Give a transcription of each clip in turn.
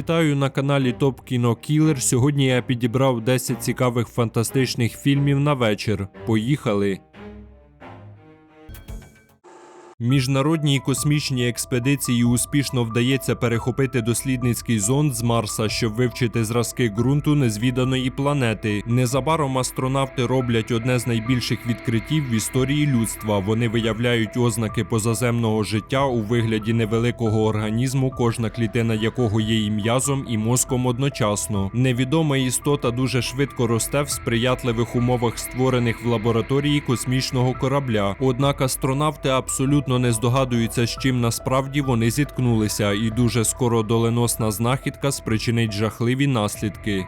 Вітаю на каналі Топ Кіно Кілер. Сьогодні я підібрав 10 цікавих фантастичних фільмів на вечір. Поїхали! Міжнародній космічній експедиції успішно вдається перехопити дослідницький зонд з Марса, щоб вивчити зразки ґрунту незвіданої планети. Незабаром астронавти роблять одне з найбільших відкриттів в історії людства. Вони виявляють ознаки позаземного життя у вигляді невеликого організму, кожна клітина якого є і м'язом, і мозком одночасно. Невідома істота дуже швидко росте в сприятливих умовах, створених в лабораторії космічного корабля. Однак астронавти абсолютно не здогадуються, з чим насправді вони зіткнулися, і дуже скоро доленосна знахідка спричинить жахливі наслідки.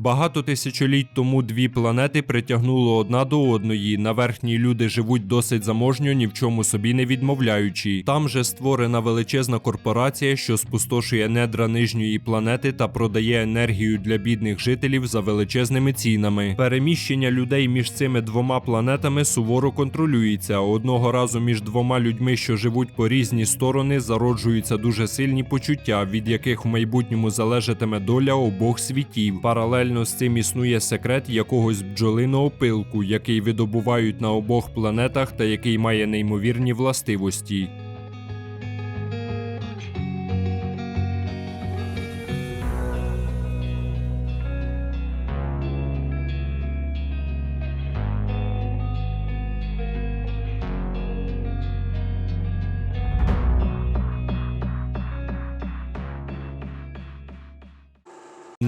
Багато тисячоліть тому дві планети притягнуло одна до одної. На верхній люди живуть досить заможньо, ні в чому собі не відмовляючи. Там же створена величезна корпорація, що спустошує недра нижньої планети та продає енергію для бідних жителів за величезними цінами. Переміщення людей між цими двома планетами суворо контролюється. Одного разу між двома людьми, що живуть по різні сторони, зароджуються дуже сильні почуття, від яких в майбутньому залежатиме доля обох світів. Паралельно з цим існує секрет якогось бджолиного пилку, який видобувають на обох планетах та який має неймовірні властивості.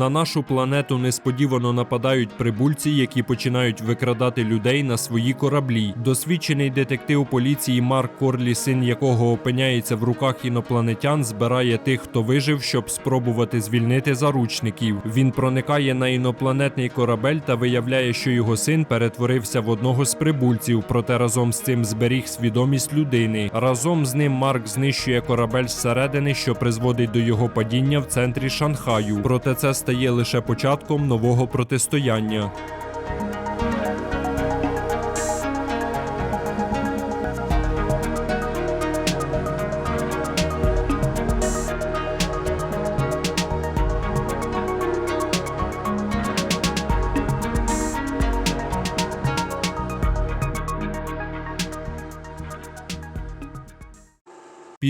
На нашу планету несподівано нападають прибульці, які починають викрадати людей на свої кораблі. Досвідчений детектив поліції Марк Корлі, син якого опиняється в руках інопланетян, збирає тих, хто вижив, щоб спробувати звільнити заручників. Він проникає на інопланетний корабель та виявляє, що його син перетворився в одного з прибульців, проте разом з цим зберіг свідомість людини. Разом з ним Марк знищує корабель зсередини, що призводить до його падіння в центрі Шанхаю. Проте це стає лише початком нового протистояння.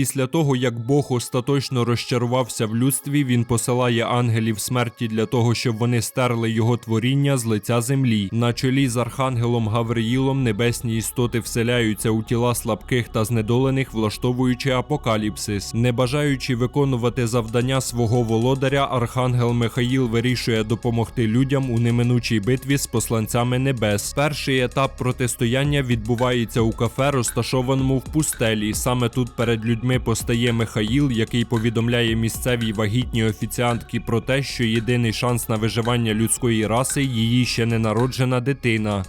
Після того, як Бог остаточно розчарувався в людстві, він посилає ангелів смерті для того, щоб вони стерли його творіння з лиця землі. На чолі з архангелом Гавриїлом небесні істоти вселяються у тіла слабких та знедолених, влаштовуючи апокаліпсис. Не бажаючи виконувати завдання свого володаря, архангел Михаїл вирішує допомогти людям у неминучій битві з посланцями небес. Перший етап протистояння відбувається у кафе, розташованому в пустелі. Саме тут перед людьми постає Михаїл, який повідомляє місцевій вагітній офіціантки про те, що єдиний шанс на виживання людської раси її ще не народжена дитина.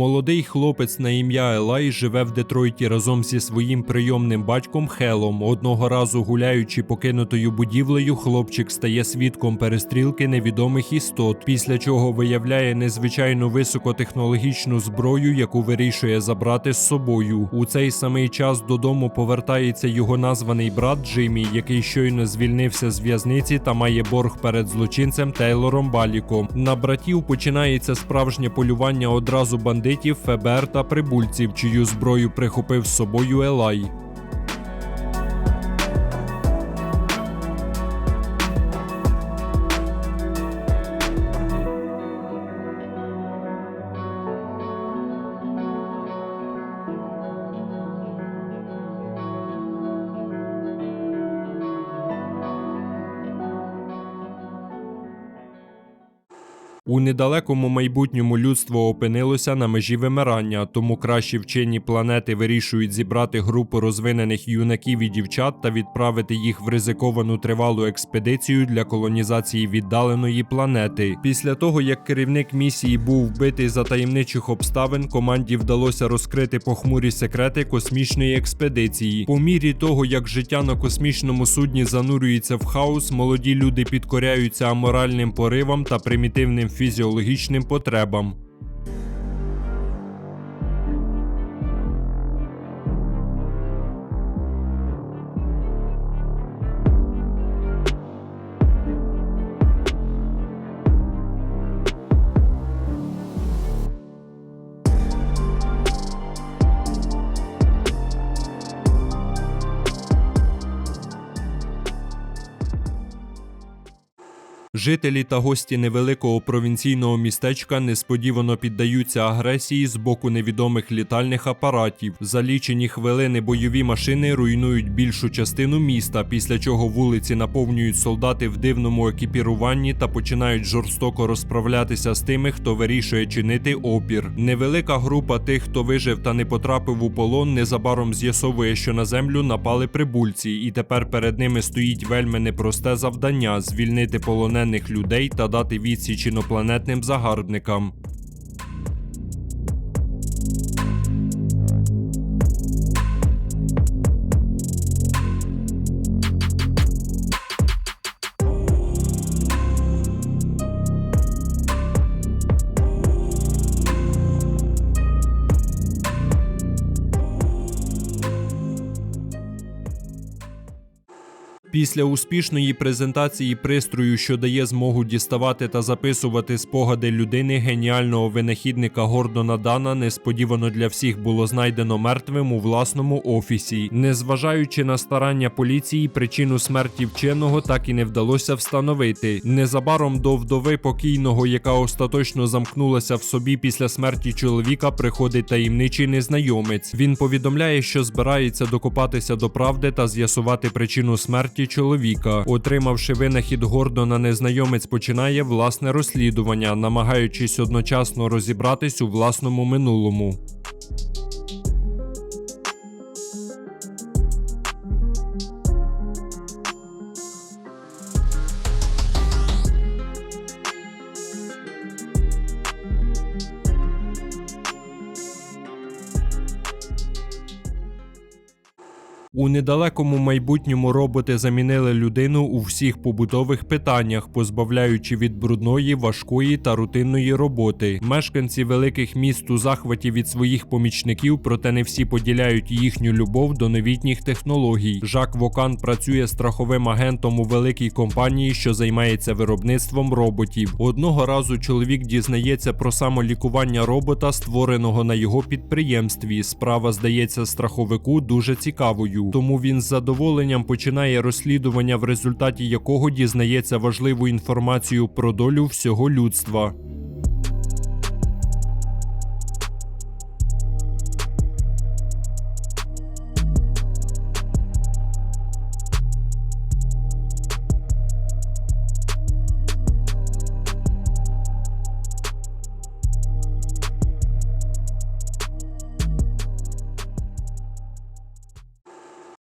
Молодий хлопець на ім'я Елай живе в Детройті разом зі своїм прийомним батьком Хелом. Одного разу гуляючи покинутою будівлею, хлопчик стає свідком перестрілки невідомих істот, після чого виявляє незвичайно високотехнологічну зброю, яку вирішує забрати з собою. У цей самий час додому повертається його названий брат Джиммі, який щойно звільнився з в'язниці та має борг перед злочинцем Тейлором Баліком. На братів починається справжнє полювання одразу бандитів, ФБР та прибульців, чию зброю прихопив з собою Елай. У недалекому майбутньому людство опинилося на межі вимирання, тому кращі вчені планети вирішують зібрати групу розвинених юнаків і дівчат та відправити їх в ризиковану тривалу експедицію для колонізації віддаленої планети. Після того, як керівник місії був вбитий за таємничих обставин, команді вдалося розкрити похмурі секрети космічної експедиції. По мірі того, як життя на космічному судні занурюється в хаос, молоді люди підкоряються аморальним поривам та примітивним фізіологічним потребам. Жителі та гості невеликого провінційного містечка несподівано піддаються агресії з боку невідомих літальних апаратів. За лічені хвилини бойові машини руйнують більшу частину міста, після чого вулиці наповнюють солдати в дивному екіпіруванні та починають жорстоко розправлятися з тими, хто вирішує чинити опір. Невелика група тих, хто вижив та не потрапив у полон, незабаром з'ясовує, що на землю напали прибульці, і тепер перед ними стоїть вельми непросте завдання звільнити полонених людей та дати відсіч інопланетним загарбникам. Після успішної презентації пристрою, що дає змогу діставати та записувати спогади людини геніального винахідника Гордона Дана, несподівано для всіх було знайдено мертвим у власному офісі. Незважаючи на старання поліції, причину смерті вченого так і не вдалося встановити. Незабаром до вдови покійного, яка остаточно замкнулася в собі після смерті чоловіка, приходить таємничий незнайомець. Він повідомляє, що збирається докопатися до правди та з'ясувати причину смерті чоловіка. Отримавши винахід Гордона, незнайомець починає власне розслідування, намагаючись одночасно розібратись у власному минулому. У недалекому майбутньому роботи замінили людину у всіх побутових питаннях, позбавляючи від брудної, важкої та рутинної роботи. Мешканці великих міст у захваті від своїх помічників, проте не всі поділяють їхню любов до новітніх технологій. Жак Вокан працює страховим агентом у великій компанії, що займається виробництвом роботів. Одного разу чоловік дізнається про самолікування робота, створеного на його підприємстві. Справа здається страховику дуже цікавою. Тому він з задоволенням починає розслідування, в результаті якого дізнається важливу інформацію про долю всього людства.